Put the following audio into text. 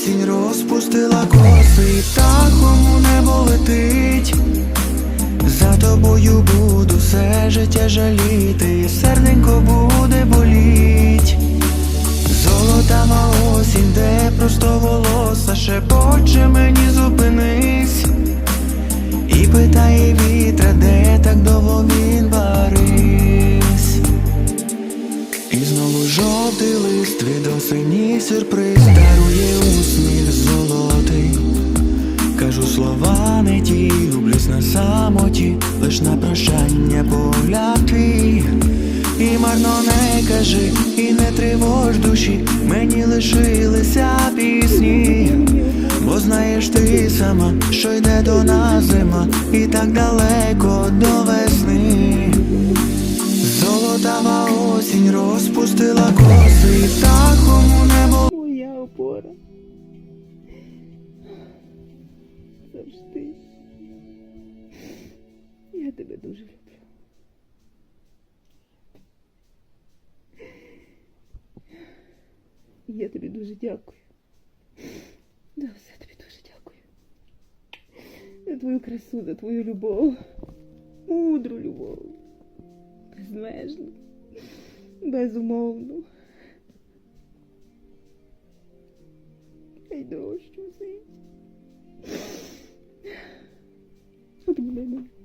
осінь розпустила коси, і птахом у небо летить. За тобою буду все життя жаліти, і серденько буде боліть. Золотава осінь, де просто волоса шепоче мені зупинись. І питає вітра, де так довго він барись. І знову жовтий лист від осені сюрприз дарує. Кажу слова не ті, гублюсь на самоті, лиш на прощання твій. І марно не кажи, і не тривож душі, мені лишилися пісні. Бо знаєш ти сама, що йде до нас зима, і так далеко до весни. Золотава осінь розпустила коси, і птахом у небо Моя опора. Завжди. Я тебе дуже люблю. Я тобі дуже дякую. За все тобі дуже дякую. За твою красу, за твою любов. Мудру любов. Безмежну. Безумовну. Найдорожчу в світі. Hadi gidelim.